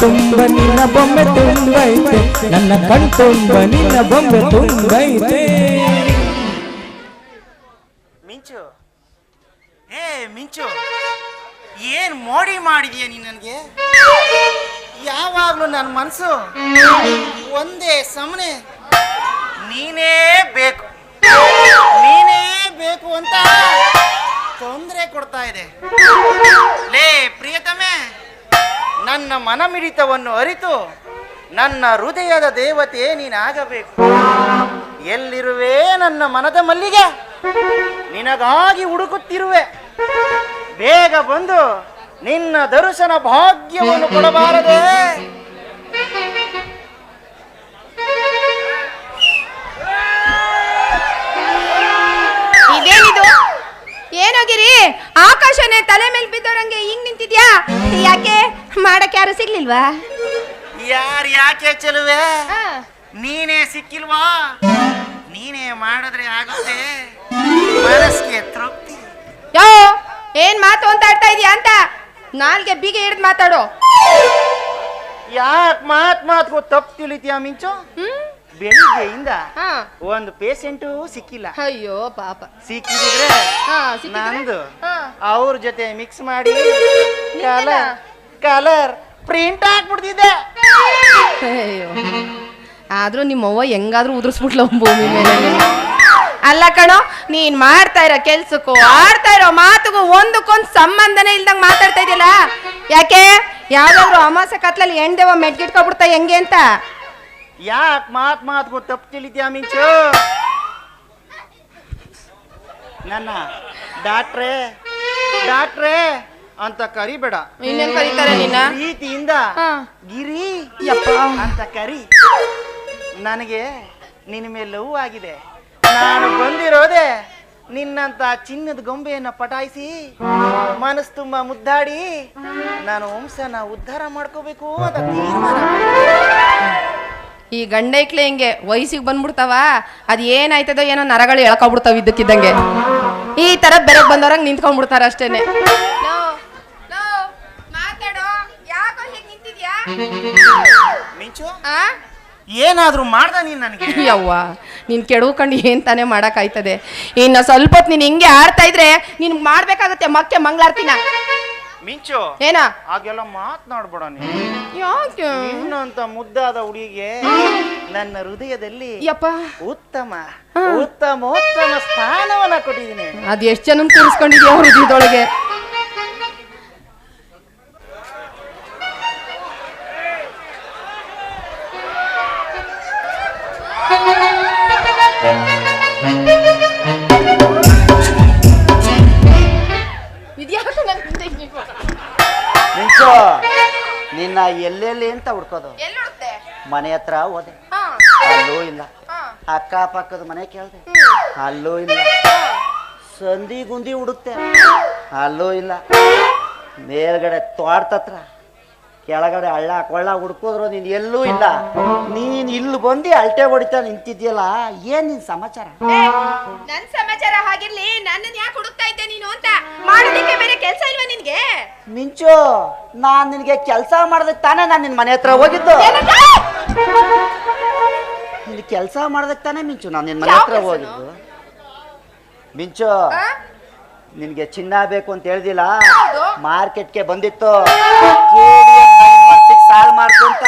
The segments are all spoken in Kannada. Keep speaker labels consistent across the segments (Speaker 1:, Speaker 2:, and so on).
Speaker 1: ತುಂಬ ನಿನ್ನ ಬೊಮ್ಮೆ ತುಂಬೈತೆ. ನನ್ನ ಕಣ್ ತುಂಬ ನಿನ್ನ ಬೊಮ್ಮೆ ತುಂಬೈತೆ.
Speaker 2: ಮಿಂಚು. ಏ, ಮಿಂಚು. ಏನ್ ಮೋಡಿ ಮಾಡಿದೀಯ ನೀನ್ ನನಗೆ? ಯಾವಾಗ್ಲೂ ನನ್ನ ಮನಸ್ಸು ಒಂದೇ ಸಮನೆ. ನೀನೇ ಮನಮಿಡಿತವನ್ನು ಅರಿತು ನನ್ನ ಹೃದಯದ ದೇವತೆ ನೀನಾಗಬೇಕು. ಎಲ್ಲಿರುವೆ ನನ್ನ ಮನದ ಮಲ್ಲಿಗೆ? ನಿನಗಾಗಿ ಹುಡುಕುತ್ತಿರುವೆ. ಬೇಗ ಬಂದು ನಿನ್ನ ದರ್ಶನ ಭಾಗ್ಯವನ್ನು ಕೊಡಬಾರದೆ.
Speaker 3: ಏನೋಗಿರಿ? ಆಕಾಶನೇ ತಲೆ ಮೇಲೆ ಬಿದ್ದೋರಂಗೆ ಹಿಂಗ್ ನಿಂತಿದ್ಯಾ? ಯಾಕೆ? ಮಾಡಕ್ ಯಾರು ಸಿಗ್ಲಿಲ್ವಾ?
Speaker 2: ಯಾರು ಯಾಕೆ ಚೆಲುವೆ? ನೀನೇ ಸಿಕ್ಕಿಲ್ವಾ? ನೀನೇ ಮಾಡಿದ್ರೆ ಆಗುತ್ತೆ. ಮನಸ್ಸಿಗೆ ತೃಪ್ತಿ.
Speaker 3: ಯೋ ಏನ್ ಮಾತು ಅಂತ ಆಡ್ತಾ ಇದೀಯ ಅಂತ? ನಾಲ್ಗೆ ಬೀಗ ಹಿಡ್ದು ಮಾತಾಡೋ.
Speaker 2: ಯಾಕೆ ಮಾತ್ ಮಾತ್ಗೂ ತಪ್ಪು ತಿಳಿತೀಯ ಮಿಂಚು?
Speaker 3: ಹ್ಮ್?
Speaker 2: ಬೆಳಿಗ್ಗೆಯಿಂದ
Speaker 3: ಹಾ.
Speaker 2: ಒಂದು ಪೇಷಂಟ್ ಸಿಕ್ಕಿಲ್ಲ.
Speaker 3: ಅಯ್ಯೋ ಪಾಪ.
Speaker 2: ಸಿಕ್ಕಿದ್ರೆ
Speaker 3: ಹಾ ಸಿಕ್ಕಿದ್ರೆ?
Speaker 2: ನಂದು.
Speaker 3: ಹಾ.
Speaker 2: ಅವ್ರ ಜೊತೆ ಮಿಕ್ಸ್ ಮಾಡಿ ಕಲರ್ ಕಲರ್ ಪ್ರಿಂಟ್ ಹಾಕ್ಬಿಡ್ತಿದ್ದೆ.
Speaker 3: ಅಯ್ಯೋ. ಆದ್ರೂ ನಿಮ್ಮವ್ವ ಹೆಂಗಾದ್ರೂ ಉದುರಿಸ್ಬಿಟ್ಲ ಭೂಮಿ ಮೇಲೆ. ಅಲ್ಲ ಕಣೋ ನೀನ್ ಮಾಡ್ತಾ ಇರೋ ಕೆಲ್ಸಕ್ಕೂ ಆಡ್ತಾ ಇರೋ ಮಾತುಗೂ ಒಂದಕ್ಕೊಂದ್ ಸಂಬಂಧನೇ ಇಲ್ದಂಗ್ ಮಾತಾಡ್ತಾ ಇದೆಯಲ್ಲ? ಯಾಕೆ? ಯಾವ್ದಾದ್ರು ಅಮಾಸೆ ಕತ್ಲಲ್ಲಿ ಎಂಡೆವ ಮೆಟ್ಗಿಟ್ಕೊಬಿಡ್ತಾ ಹೆಂಗೆ ಅಂತ?
Speaker 2: ಯಾಕೆ ಮಾತ್ ಮಾತ್ಗೂ ತಪ್ಪು ತಿಳಿದ್ಯಾ ಮಿಂಚು? ನನ್ನ ಡಾಕ್ಟ್ರೇ ಡಾಕ್ಟ್ರೇ. ಅಂತ ಕರಿಬೇಡ.
Speaker 3: ಇನ್ನೇನ್ ಕರೀತಾರೆ ನಿನ್ನ
Speaker 2: ಪ್ರೀತಿಯಿಂದ
Speaker 3: ಹಾ.
Speaker 2: ಗಿರಿ
Speaker 3: ಯಪ್ಪ.
Speaker 2: ಅಂತ ಕರಿ. ನನಗೆ ನಿನ್ನ ಮೇಲೆ ಲವ್ ಆಗಿದೆ. ನಾನು ಬಂದಿರೋದೆ ನಿನ್ನಂತ ಚಿನ್ನದ ಗೊಂಬೆಯನ್ನ ಪಟಾಯಿಸಿ ಮನಸ್ಸು ತುಂಬಾ ಮುದ್ದಾಡಿ ನಾನು ವಂಶನ ಉದ್ಧಾರ ಮಾಡ್ಕೋಬೇಕು ಅಂತ ತೀರ್ಮಾನ
Speaker 3: ಈ ಗಂಡೈಕ್ಲೆ ಹಿಂಗೆ ವಯಸ್ಸಿಗೆ ಬಂದ್ಬಿಡ್ತಾವ ಅದ್ ಏನಾಯ್ತದೋ ಏನೋ ನರಗಳು ಎಳ್ಕೊಬಿಡ್ತಾವ ಇದ್ದಕ್ಕಿದ್ದಂಗೆ. ಈ ತರ ಬೆರಗ್ ಬಂದವ್ರಂಗ್ ನಿಂತ್ಕೊಂಡ್ಬಿಡ್ತಾರ ಅಷ್ಟೇನೆ.
Speaker 2: ಮಿಂಚು? ಏನಾದ್ರೂ ಮಾಡ್ದ ನೀನ್ ನನಗೆ?
Speaker 3: ಯವ್ವ ನೀನ್ ಕೆಡವ್ಕೊಂಡು ಏನ್ ತಾನೇ ಮಾಡಕ್ಕಾಯ್ತದೆ? ಇನ್ನ ಸ್ವಲ್ಪ ಹೊತ್ತು ನೀನ್ ಹಿಂಗೆ ಆಡ್ತಾ ಇದ್ರೆ ನಿನ್ ಮಾಡ್ಬೇಕಾಗತ್ತೆ ಮಕ್ಕೆ ಮಂಗ್ಲಾರ್ತಿನ
Speaker 2: ಮಿಂಚು
Speaker 3: ಏನ?
Speaker 2: ಹಾಗೆಲ್ಲ ಮಾತನಾಡ್ಬೇಡ
Speaker 3: ಯಾಕೆ?
Speaker 2: ಇನ್ನಂತ ಮುದ್ದಾದ ಹುಡುಗಿಗೆ ನನ್ನ ಹೃದಯದಲ್ಲಿ
Speaker 3: ಯಪ್ಪ.
Speaker 2: ಉತ್ತಮ ಉತ್ತಮೋತ್ತಮ ಸ್ಥಾನವನ್ನ ಕೊಟ್ಟಿದ್ದೀನಿ.
Speaker 3: ಅದ್ ಎಷ್ಟ್ ಜನ ತೋರಿಸ್ಕೊಂಡಿದ್ಯಾ ಹೃದಯದೊಳಗೆ.
Speaker 2: ನಿನ್ನ ಎಲ್ಲೆಲ್ಲಿ ಅಂತ ಹುಡ್ಕೋದು. ಮನೆ ಹತ್ರ ಹೋದೆ. ಅಲ್ಲೂ ಇಲ್ಲ.
Speaker 3: ಅಕ್ಕ
Speaker 2: ಪಕ್ಕದ ಮನೆ ಕೇಳ್ದೆ. ಅಲ್ಲೂ ಇಲ್ಲ. ಸಂಧಿ ಗುಂದಿ ಹುಡುಕ್ತೆ. ಅಲ್ಲೂ ಇಲ್ಲ. ಮೇಲ್ಗಡೆ ತೋಟತ್ರ ಕೆಳಗಡೆ ಹಳ್ಳ ಕೊಳ್ಳ ಹುಡ್ಕೋದ್ರು ನೀನು ಎಲ್ಲೂ ಇಲ್ಲ. ನೀನು ಇಲ್ಲಿ ಬಂದು ಅಲ್ಟೆ ಹೊಡಿತಾ ನಿಂತಿದ್ಯಲ್ಲ ಏನ್ ನಿನ್ ಸಮಾಚಾರ?
Speaker 3: ಏ, ನನ್ ಸಮಾಚಾರ ಹಾಗಿರ್ಲಿ ನನ್ನನ್ ಯಾಕೆ ಹುಡುಕ್ತಾ ಇದ್ದೆ ನೀನು ಅಂತ? ಮಾಡೋದಕ್ಕೆ ಬೇರೆ ಕೆಲ್ಸ ಇಲ್ವಾ ನಿನ್ಗೆ?
Speaker 2: ಮಿಂಚು ನಾನ್ ನಿನಗೆ ಕೆಲಸ ಮಾಡೋದಕ್ಕೆ ತಾನೇ ನಾನು ನಿನ್ ಮನೆ ಹತ್ರ ಹೋಗಿದ್ದು.
Speaker 3: ಏನಂದ?
Speaker 2: ನಿನ್ ಕೆಲಸ ಮಾಡೋದಕ್ಕೆ ತಾನೇ ಮಿಂಚು ನಾನು ನಿನ್ ಮನೆ
Speaker 3: ಯಾವ
Speaker 2: ಹತ್ರ
Speaker 3: ಕೆಲ್ಸನೋ?
Speaker 2: ಹೋಗಿದ್ದು. ಮಿಂಚು
Speaker 3: ಆ?
Speaker 2: ನಿನ್ಗೆ ಚಿನ್ನ ಬೇಕು ಅಂತ ಹೇಳ್ದಿಲ್ಲ?
Speaker 3: ಹೌದು.
Speaker 2: ಮಾರ್ಕೆಟ್ಗೆ ಬಂದಿತ್ತು. ಸಾಲ್ ಮಾಡ್ಕೊಂತ?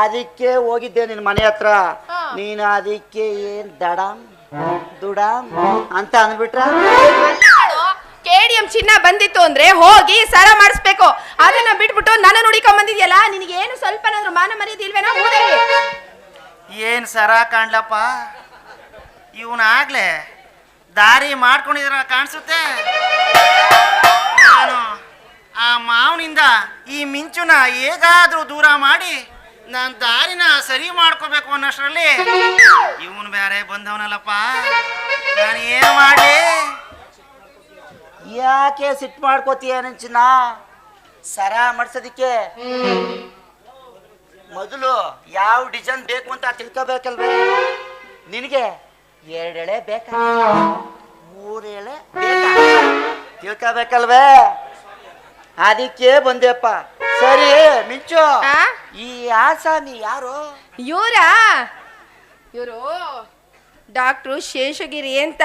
Speaker 2: ಅದಕ್ಕೆ ಹೋಗಿದ್ದೆ ನಿನ್ ಮನೆ ಹತ್ರ.
Speaker 3: ನೀನ್
Speaker 2: ನೀನು ಅದಕ್ಕೆ ಏನ್ ದಡ ದುಡ ಅಂತ ಅಂದ್ಬಿಟ್ರ?
Speaker 3: ಕೆಡಿಎಂ ಚಿನ್ನ ಬಂದಿತ್ತು ಅಂದ್ರೆ ಹೋಗಿ ಸರ ಮಾಡಿಸ್ಬೇಕು. ಅದನ್ನ ಬಿಟ್ಬಿಟ್ಟು ನನ್ನ ನುಡಿಕೊಂಡ್ ಬಂದಿದ್ಯಲ್ಲ ನಿನಗೆ ಏನು ಸ್ವಲ್ಪನಾದ್ರೂ ಮಾನ ಮರ್ಯಾದೆ ಇಲ್ವೇನೋ ಏನು
Speaker 2: ಏನ್ ಸರ ಕಾಣ್ಲಪ್ಪ? ಇವನಾಗ್ಲೇ ದಾರಿ ಮಾಡ್ಕೊಂಡಿದ್ರ ಕಾಣಿಸುತ್ತೆ? ನಾನು ಆ ಮಾವನಿಂದ ಈ ಮಿಂಚುನ ಹೇಗಾದ್ರೂ ದೂರ ಮಾಡಿ ನನ್ನ ದಾರಿನ ಸರಿ ಮಾಡ್ಕೋಬೇಕು ಅನ್ನೋಷ್ಟರಲ್ಲಿ ಇವನು ಬೇರೆ ಬಂದವನಲ್ಲಪ್ಪ. ನಾನು ಏನು ಮಾಡಿ ಯಾಕೆ ಸಿಟ್ಟು ಮಾಡ್ಕೋತೀಯ ನಂಚಿನ? ಸರ ಮಾಡ್ಸೋದಿಕ್ಕೆ? ಮೊದಲು ಯಾವ ಡಿಸೈನ್ ಬೇಕು ಅಂತ ತಿಳ್ಕೋಬೇಕಲ್ವೇ? ನಿನಗೆ ಎರಡೆಳೆ ಬೇಕಾ? ಮೂರೆಳೆ ಬೇಕಾ? ತಿಳ್ಕೋಬೇಕಲ್ವೇ?
Speaker 4: ಅದಕ್ಕೆ ಬಂದೆಪ್ಪ. ಸರಿ ಮಿಂಚು.
Speaker 3: ಆ?
Speaker 4: ಈ ಆಸಾಮಿ ಯಾರು?
Speaker 3: ಇವರಾ? ಇವರು ಡಾಕ್ಟ್ರು ಶೇಷಗಿರಿ ಅಂತ.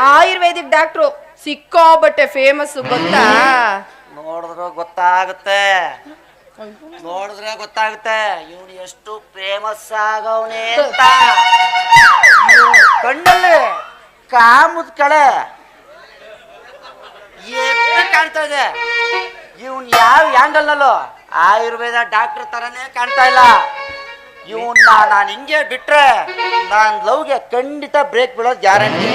Speaker 3: ಆಯುರ್ವೇದಿಕ್ ಡಾಕ್ಟ್ರು. ಸಿಕ್ಕಾಬಟ್ಟೆ ಫೇಮಸ್ ಗೊತ್ತಾ?
Speaker 4: ನೋಡಿದ್ರೆ ಗೊತ್ತಾಗುತ್ತೆ. ನೋಡಿದ್ರೆ ಗೊತ್ತಾಗುತ್ತೆ. ಇವನು ಎಷ್ಟು ಫೇಮಸ್ ಆಗವನೇ ಅಂತ. ಇವ್ನ್ ಕಣ್ಣಲ್ಲಿ ಕಾಮದ ಕಳೆ. ಎದ್ದು ಕಾಣ್ತಾ ಇದೆ. ಇವನ್ ಯಾವ ಆಂಗಲ್ನಲ್ಲೂ ಆಯುರ್ವೇದ ಡಾಕ್ಟರ್ ತರನೇ ಕಾಣ್ತಾ ಇಲ್ಲ. ಇವನ್ನ ನಾನು ಹಿಂಗೆ ಬಿಟ್ರೆ ನಾನು ಲವ್ಗೆ ಖಂಡಿತ ಬ್ರೇಕ್ ಬೀಳೋದು ಗ್ಯಾರಂಟಿ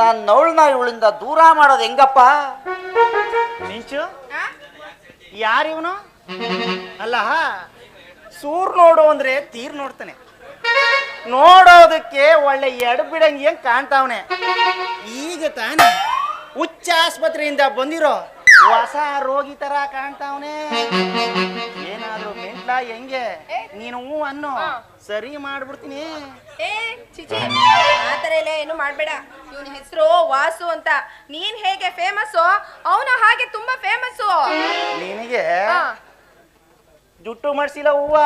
Speaker 4: ನಾನು ನವಳನ್ನ ಇವಳಿಂದ ದೂರ ಮಾಡೋದು ಹೆಂಗಪ್ಪ?
Speaker 2: ಮಿಂಚು? ಯಾರಿವನು ಅಲ್ಲ ಸೂರ್ ನೋಡು ಅಂದ್ರೆ ತೀರ್ ನೋಡ್ತಾನೆ. ನೋಡೋದಕ್ಕೆ ಒಳ್ಳೆ ಎಡ್ ಬಿಡಂಗಿ ಹೆಂಗ್ ಕಾಣ್ತಾವನೆ. ಈಗ ತಾನೆ ಹುಚ್ಚ ಆಸ್ಪತ್ರೆಯಿಂದ ಬಂದಿರೋ ಹೊಸ ರೋಗಿ ತರ ಕಾಣ್ತಾವನೆ. ಏನಾದ್ರೂ ಮೆಂಟ್ಲ ಹೆಂಗೆ? ನೀನು ಹ್ಞೂ ಅನ್ನು ಸರಿ ಮಾಡ್ಬಿಡ್ತೀನಿ.
Speaker 3: ಏ ಚಿಚಿ ಆ ಥರ ಎಲ್ಲ ಏನು ಮಾಡಬೇಡ. ಇವನ ಹೆಸರು ವಾಸು ಅಂತ. ನೀನ್ ಹೇಗೆ ಫೇಮಸ್ಸು ಅವನು ಹಾಗೆ ತುಂಬಾ ಫೇಮಸ್ಸು
Speaker 2: ನಿನಗೆ ಜುಟ್ಟು ಮಾಡ್ಸಿಲ್ಲ ಹೂವ.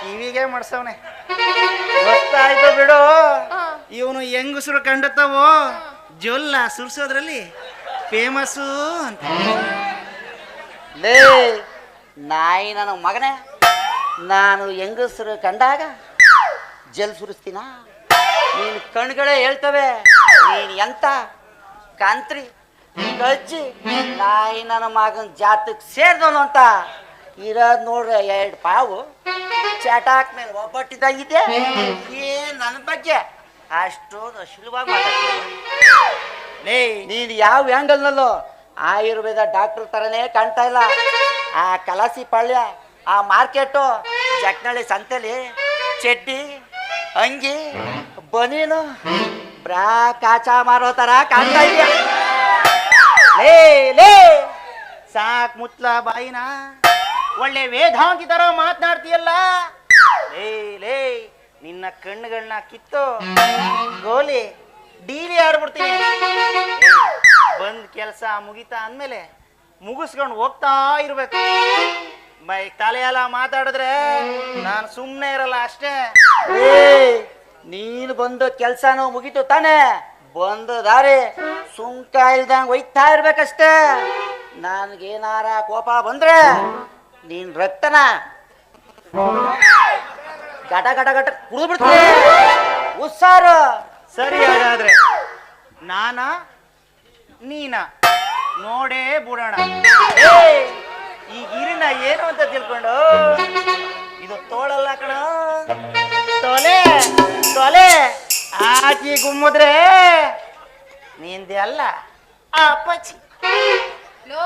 Speaker 2: ಕಿವಿಗೆ ಮಾಡ್ಸವನೆ. ಗೊತ್ತಾಯ್ತು ಬಿಡು. ಇವನು ಹೆಂಗಸರು ಕಂಡತ್ತವೋ? ಜೊಲ್ಲ ಸುರ್ಸೋದ್ರಲ್ಲಿ? ಫೇಮಸ್ಸು ಅಂತ.
Speaker 4: ಲೇ, ನಾಯಿ ನನ್ನ ಮಗನೇ. ನಾನು ಹೆಂಗಸರು ಕಂಡಾಗ ಜಲ್ ಸುರಿಸ್ತೀನ? ನೀನು ಕಣ್ಗಳೇ ಹೇಳ್ತವೆ, ನೀನು ಎಂತ? ಕಾಂತ್ರಿ, ಕಳ್ಚಿ, ನಾಯಿ ನನ್ನ ಮಗನ ಜಾತಕ್ಕೆ ಸೇರಿದವನು ಅಂತ. ಇರೋದು ನೋಡ್ರೆ ಎರಡು ಪಾವು. ಚಟಾಕ್ ಮೇಲೆ ಒಬ್ಬಟ್ಟಿದ್ದಾಗಿದೆ ಏನ್ ನನ್ನ ಬಗ್ಗೆ ಅಷ್ಟೊಂದು ಸುಲಭವಾಗಿ
Speaker 2: ಲೇ,
Speaker 4: ನೀನು ಯಾವ ಆ್ಯಂಗಲ್ನಲ್ಲೋ ಆಯುರ್ವೇದ ಡಾಕ್ಟರ್ ಥರನೇ ಕಾಣ್ತಾ ಇಲ್ಲ. ಆ ಕಲಾಸಿ ಪಾಳ್ಯ, ಆ ಮಾರ್ಕೆಟು ಜಕ್ನಳ್ಳಿ ಸಂತೆಲಿ, ಚಡ್ಡಿ, ಅಂಗಿ, ಬನೀನು, ಬ್ರಾ ಕಾಚಾ ಮಾರೋ ಥರ ಕಾಣ್ತಾ ಇದೆಯಾ?
Speaker 2: ಲೇ ಲೇ, ಸಾಕ್ ಮುತ್ಲ ಬಾಯಿನ ಒಳ್ಳೆ ವೇದಾಂತಿ ತರ ಮಾತನಾಡ್ತೀಯಲ್ಲ? ಲೇ ಲೇ ನಿನ್ನ ಕಣ್ಣುಗಳನ್ನ ಕಿತ್ತು. ಗೋಲಿ, ಡೀಲಿ ಆಡ್ಬಿಡ್ತೀನಿ. ಬಂದ್ ಕೆಲಸ ಮುಗಿತಾ ಅಂದ್ಮೇಲೆ ಮುಗಿಸ್ಕೊಂಡು ಹೋಗ್ತಾ ಇರ್ಬೇಕು. ಬೈ ತಲೆ ಎಲ್ಲ ಮಾತಾಡಿದ್ರೆ ನಾನು ಸುಮ್ಮನೆ ಇರಲ್ಲ ಅಷ್ಟೇ.
Speaker 4: ನೀನು ಬಂದ ಕೆಲಸನೂ ಮುಗೀತು ತಾನೇ? ಬಂದ ದಾರಿ ಸುಂಕ ಇಲ್ದಂಗೆ ಒಯ್ತಾ ಇರ್ಬೇಕಷ್ಟೇ. ನನಗೇನಾರ ಕೋಪ ಬಂದ್ರೆ ನೀನ್ ರಕ್ತನ ಗಟ ಗಟ ಗಟ ಕುಡಿದು ಬಿಡ್ತೀನಿ. ಉಸ್ಸಾರು
Speaker 2: ಸರಿ ಹಾಗಾದ್ರೆ. ನಾನ? ನೀನ? ನೋಡೇ ಬಿಡೋಣ. ಏಯ್, ಈ ಗಿರಿನ ಏನು ಅಂತ ತಿಳ್ಕೊಂಡು? ಇದು ತೋಳಲ್ಲ ಕಣ. ತೊಲೆ ತೊಲೆ. ಆಚಿ ಗುಮ್ಮಿದ್ರೆ ನಿಂದೆ ಅಲ್ಲ. ಆ ಅಪ್ಪಾಚಿ
Speaker 3: ಲೋ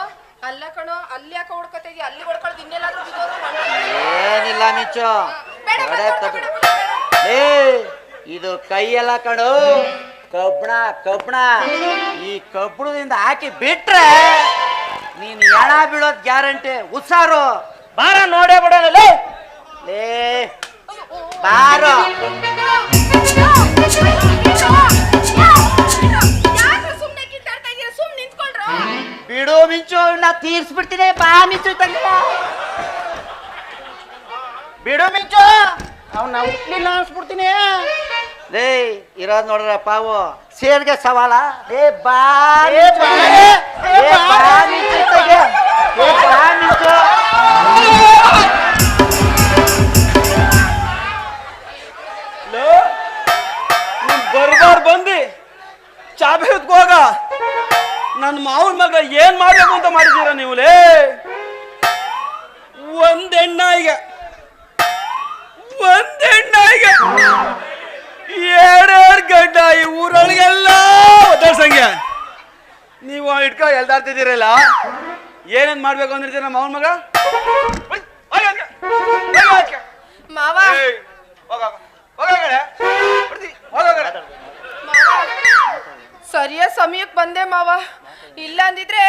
Speaker 3: ಅಲ್ಲ ಕಣೋ ಅಲ್ಲಿ ಯಾಕೆ ಹೊಡ್ಕೊತಾ ಇದೀಯ? ಅಲ್ಲಿ ಹೊಡ್ಕೊಳ್ದು ಇನ್ನೆಲ್ಲಾದ್ರೂ ಬಿದ್ದೋದ್ರೆ
Speaker 4: ಏನಿಲ್ಲ ಮಿಚ್ಚು. ಏ ಇದು ಕೈಯೆಲ್ಲ ಕಡು ಕಬ್ಬಣ ಕಬ್ಬಣ. ಈ ಕಬ್ಬಣದಿಂದ ಹಾಕಿ ಬಿಟ್ರೆ ನೀನ್ ಎಣ ಬೀಳೋದ್ ಗ್ಯಾರಂಟಿ. ಉಸಾರು
Speaker 2: ಬಾರ ನೋಡೇ ಬಿಡೋಣ. ಲೇ.
Speaker 4: ಬಾರೋ. ಬಿಡು ಮಿಂಚು ನಾ ತೀರ್ಸ್ಬಿಡ್ತೀನಿ. ಬಾ ಮಿಂಚು ತಂಗ
Speaker 2: ಬಿಡು ಮಿಂಚು. ಅವ್ನ ಹುಟ್ಲಿಲ್ಲ ಅನ್ಸ್ಬಿಡ್ತೀನಿ.
Speaker 4: ಲೇ ಇರೋದ್ ನೋಡ್ರ ಪಾವು. ಸೇರ್ಗೆ ಸವಾಲ. ಲೇ ಬಾ
Speaker 2: ಏ. ಬಾ,
Speaker 4: ಲೇ
Speaker 2: ಏ ಬಾ.
Speaker 4: ಮಿಂಚು ಇತ್ತಗೆ. ಲೇ ಬಾ ಮಿಂಚು.
Speaker 5: ಬರ್ಬಾರ್ ಬಂದಿ. ಚಾಬಿ ಹೊತ್ಕೋಗ ನನ್ನ ಮಾವನ ಮಗ ಏನ್ ಮಾಡ್ಬೇಕು ಅಂತ ಮಾಡಿದೀರ ನೀವು ಲೇ? ಒಂದೆಣ್ಣ ಹೆಣ್ಣಾಯಿಗೆ ಒಂದ್ ಎರಡು ಎರಡೆರಡು ಗಡ್ಡ ಈ ಊರೊಳಗೆಲ್ಲ ಒದ್ದಾಡ್ಸಂಗೆ ನೀವು ಇಟ್ಕೊ ಎಲ್ದಾಡ್ತಿದ್ದೀರಲ್ಲ? ಏನೇನ್ ಮಾಡ್ಬೇಕು ಅಂದಿರ್ತೀರ ನಮ್ಮ ಮಾವನ ಮಗ.
Speaker 3: ಮಾವ. ಸರಿಯ ಸಮಯಕ್ಕೆ ಬಂದೆ ಮಾವ. ಇಲ್ಲ ಅಂದಿದ್ರೆ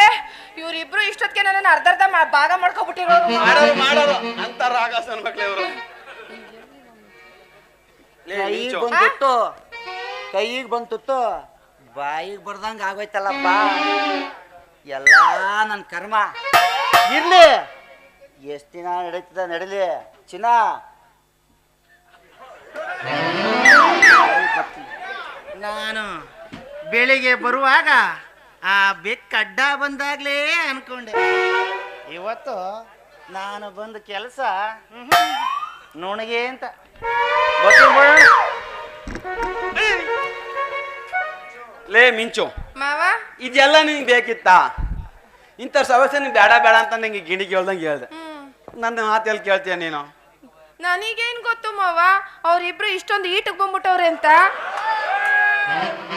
Speaker 3: ಇವ್ರಿಬ್ರು ಇಷ್ಟೊತ್ತಿಗೆ ನನ್ನ ಅರ್ಧ ಅರ್ಧ ಭಾಗ ಮಾಡ್ಕೊಬಿಟ್ಟಿರೋರು.
Speaker 5: ಮಾಡೋರು ಮಾಡೋರು ಅಂತ ರಾಗ ಸಣ್ಣ ಮಕ್ಳು ಇವರು.
Speaker 4: ಕೈಗೆ ಬಂದಿತ್ತು ಕೈಗೆ ಬಂತಿತ್ತು? ಬಾಯಿಗೆ ಬರ್ದಂಗ ಆಗೋಯ್ತಲ್ಲಪ್ಪ. ಎಲ್ಲ ನನ್ನ ಕರ್ಮ. ಇರ್ಲಿ. ಎಷ್ಟು ದಿನ ನಡೀತದ ನಡೀಲಿ? ಚಿನ್ನ.
Speaker 2: ನಾನು ಬೆಳಿಗ್ಗೆ ಬರುವಾಗ ಆ ಬೆಕ್ಕ ಅಡ್ಡ ಬಂದಾಗ್ಲೇ ಅನ್ಕೊಂಡೆ. ಇವತ್ತು ನಾನು ಬಂದ ಕೆಲಸ ನುಣಗೆ ಅಂತ.
Speaker 5: ಲೇ ಮಿಂಚು.
Speaker 3: ಮಾವ?
Speaker 5: ಇದೆಲ್ಲ ನಿಂಗೆ ಬೇಕಿತ್ತಾ? ಇಂಥ ಸಮಸ್ಯೆ ನೀನು ಬೇಡ ಬೇಡ ಅಂತ ನಿಂಗೆ ಗಿಣಿ ಕೇಳ್ದಂಗೆ ಹೇಳ್ದೆ. ನನ್ನ ಮಾತೆಲ್ಲಿ ಕೇಳ್ತೀಯ ನೀನು?
Speaker 3: ನನಗೇನ್ ಗೊತ್ತು ಮಾವ? ಅವ್ರಿಬ್ರು ಇಷ್ಟೊಂದು ಈಟಕ್ ಬಂದ್ಬಿಟ್ಟವ್ರೆ ಅಂತ.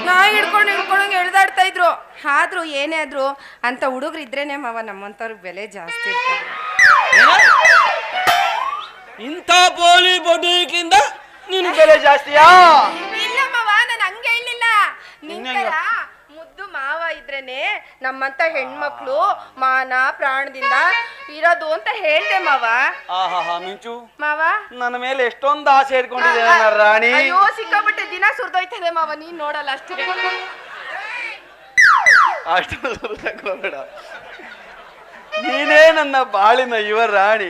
Speaker 3: ನಾ ಹಿಡ್ಕೊಂಡು ಹಿಡ್ಕೊಂಡಂಗೆ ಎಳ್ದಾಡ್ತಾ ಇದ್ರು. ಆದ್ರೂ ಏನೇ ಆದ್ರೂ ಅಂತ ಹುಡುಗ್ರು ಇದ್ರೇನೆ ಮಾವ ನಮ್ಮಂತವ್ರಿಗೆ ಬೆಲೆ ಜಾಸ್ತಿ ಇರ್ತದೆ.
Speaker 5: ಇಂಥ ಪೋಲಿ ಬದುಕಿಂದ ನಿನ್ ಬೆಲೆ ಜಾಸ್ತಿಯಾ?
Speaker 3: ಇಲ್ಲ ಮಾವ ನಾನು ಹಂಗೆ ಹೇಳಿಲ್ಲ. ನಿಂತರ ಮುದ್ದು ಮಾವ ಇದ್ರೇನೆ ನಮ್ಮಂತ ಹೆಣ್ಮಕ್ಳು ಮಾನ ಪ್ರಾಣದಿಂದ ಇರೋದು ಅಂತ ಹೇಳ್ದೆ ಮಾವ.
Speaker 5: ಮಿಂಚು.
Speaker 3: ಮಾವ?
Speaker 5: ನನ್ನ ಮೇಲೆ ಎಷ್ಟೊಂದು ಆಸೆ ಇಟ್ಕೊಂಡಿದೆ ನನ್ನ ರಾಣಿ.
Speaker 3: ಅಯ್ಯೋ ಸಿಕ್ಕಾಪಟ್ಟೆ ದಿನ ಸುರಿದೋಯ್ತದೆ ಮಾವ ನೀನ್ ನೋಡಲ್ಲ ಅಷ್ಟೇ.
Speaker 5: ಅಷ್ಟು ನೀನೇ ನನ್ನ ಬಾಳಿನ ಯುವ ರಾಣಿ.